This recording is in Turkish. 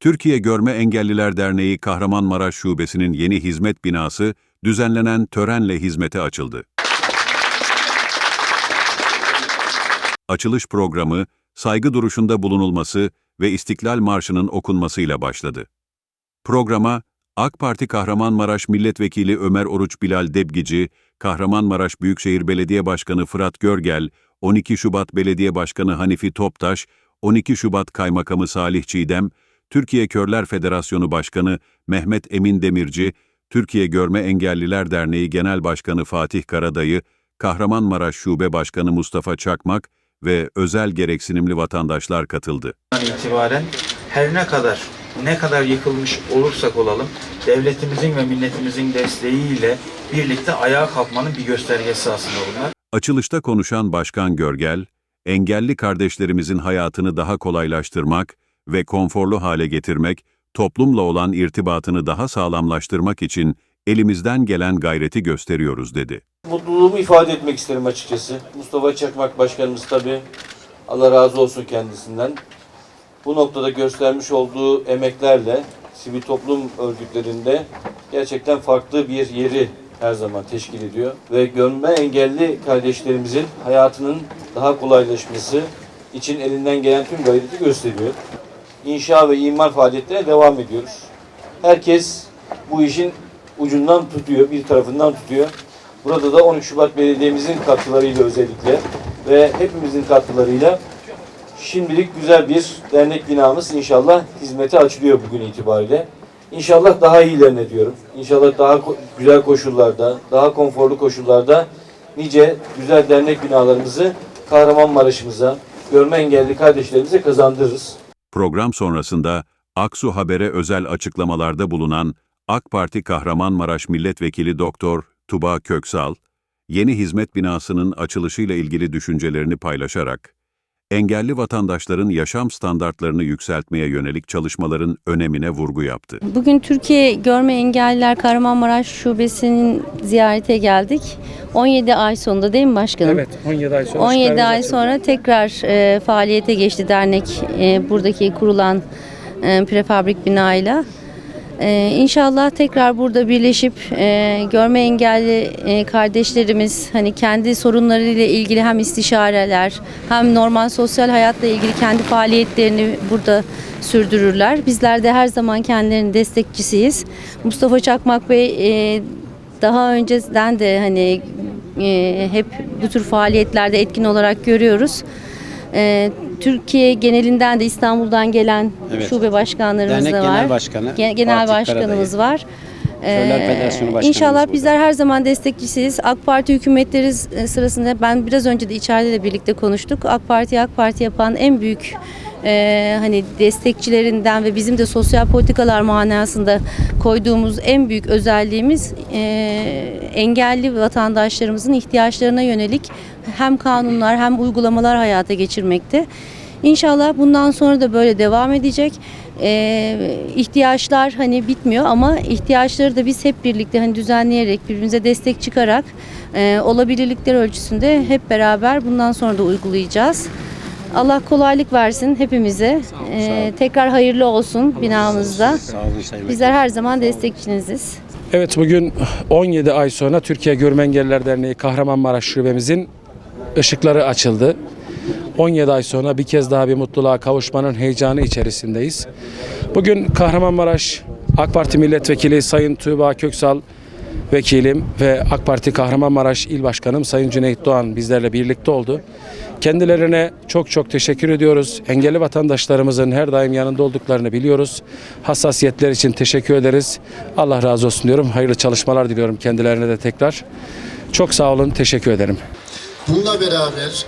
Türkiye Görme Engelliler Derneği Kahramanmaraş Şubesi'nin yeni hizmet binası düzenlenen törenle hizmete açıldı. Açılış programı, saygı duruşunda bulunulması ve İstiklal Marşı'nın okunmasıyla başladı. Programa, AK Parti Kahramanmaraş Milletvekili Ömer Oruç Bilal Debgici, Kahramanmaraş Büyükşehir Belediye Başkanı Fırat Görgel, 12 Şubat Belediye Başkanı Hanifi Toptaş, 12 Şubat Kaymakamı Salih Çiğdem, Türkiye Körler Federasyonu Başkanı Mehmet Emin Demirci, Türkiye Görme Engelliler Derneği Genel Başkanı Fatih Karadayı, Kahramanmaraş Şube Başkanı Mustafa Çakmak ve özel gereksinimli vatandaşlar katıldı. itibaren her ne kadar ne kadar yıkılmış olursak olalım devletimizin ve milletimizin desteğiyle birlikte ayağa kalkmanın bir göstergesi aslında bunlar. Açılışta konuşan Başkan Görgel, engelli kardeşlerimizin hayatını daha kolaylaştırmak ve konforlu hale getirmek, toplumla olan irtibatını daha sağlamlaştırmak için elimizden gelen gayreti gösteriyoruz dedi. Mutluluğumu ifade etmek isterim açıkçası. Mustafa Çakmak Başkanımız tabii. Allah razı olsun kendisinden. Bu noktada göstermiş olduğu emeklerle sivil toplum örgütlerinde gerçekten farklı bir yeri her zaman teşkil ediyor. Ve görme engelli kardeşlerimizin hayatının daha kolaylaşması için elinden gelen tüm gayreti gösteriyor. İnşa ve imar faaliyetlerine devam ediyoruz. Herkes bu işin ucundan tutuyor, bir tarafından tutuyor. Burada da 13 Şubat Belediye'mizin katkılarıyla özellikle ve hepimizin katkılarıyla şimdilik güzel bir dernek binamız inşallah hizmete açılıyor bugün itibariyle. İnşallah daha iyilerine diyorum. İnşallah daha ko- güzel koşullarda, daha konforlu koşullarda nice güzel dernek binalarımızı Kahramanmaraş'ımıza, görme engelli kardeşlerimize kazandırırız. Program sonrasında Aksu Haber'e özel açıklamalarda bulunan AK Parti Kahramanmaraş Milletvekili Doktor Tuba Köksal, yeni hizmet binasının açılışıyla ilgili düşüncelerini paylaşarak, engelli vatandaşların yaşam standartlarını yükseltmeye yönelik çalışmaların önemine vurgu yaptı. Bugün Türkiye Görme Engelliler Kahramanmaraş Şubesi'nin ziyarete geldik. 17 ay sonunda değil mi başkanım? Evet 17 ay sonra 17 çıkarımız ay sonra tekrar e, faaliyete geçti dernek e, buradaki kurulan e, prefabrik binayla. E, inşallah tekrar burada birleşip e, görme engelli e, kardeşlerimiz hani kendi sorunlarıyla ilgili hem istişareler hem normal sosyal hayatla ilgili kendi faaliyetlerini burada sürdürürler. Bizler de her zaman kendilerinin destekçisiyiz. Mustafa Çakmak Bey e, daha önceden de hani e, hep bu tür faaliyetlerde etkin olarak görüyoruz. E, Türkiye genelinden de İstanbul'dan gelen Evet. şube başkanlarımız Dernek da var. Genel Başkanı Ge- Genel Fatih Başkanımız Karadayı. var. Körler Ee, Federasyonu Başkanımız İnşallah burada. bizler her zaman destekçisiyiz. AK Parti hükümetleri sırasında ben biraz önce de içeride de birlikte konuştuk. AK Parti AK Parti yapan en büyük e, hani destekçilerinden ve bizim de sosyal politikalar manasında koyduğumuz en büyük özelliğimiz e, engelli vatandaşlarımızın ihtiyaçlarına yönelik hem kanunlar hem uygulamalar hayata geçirmekte. İnşallah bundan sonra da böyle devam edecek. Ee, ihtiyaçlar hani bitmiyor ama ihtiyaçları da biz hep birlikte hani düzenleyerek birbirimize destek çıkarak e, olabilirlikler ölçüsünde hep beraber bundan sonra da uygulayacağız. Allah kolaylık versin hepimize. Ee, tekrar hayırlı olsun binamızda. Sağ olun Sayın Bizler her zaman destekçiniziz. Evet bugün 17 ay sonra Türkiye Görme Engelliler Derneği Kahramanmaraş Şubemizin ışıkları açıldı. 17 ay sonra bir kez daha bir mutluluğa kavuşmanın heyecanı içerisindeyiz. Bugün Kahramanmaraş AK Parti Milletvekili Sayın Tuğba Köksal vekilim ve AK Parti Kahramanmaraş İl Başkanım Sayın Cüneyt Doğan bizlerle birlikte oldu. Kendilerine çok çok teşekkür ediyoruz. Engelli vatandaşlarımızın her daim yanında olduklarını biliyoruz. Hassasiyetler için teşekkür ederiz. Allah razı olsun diyorum. Hayırlı çalışmalar diliyorum kendilerine de tekrar. Çok sağ olun, teşekkür ederim. Bununla beraber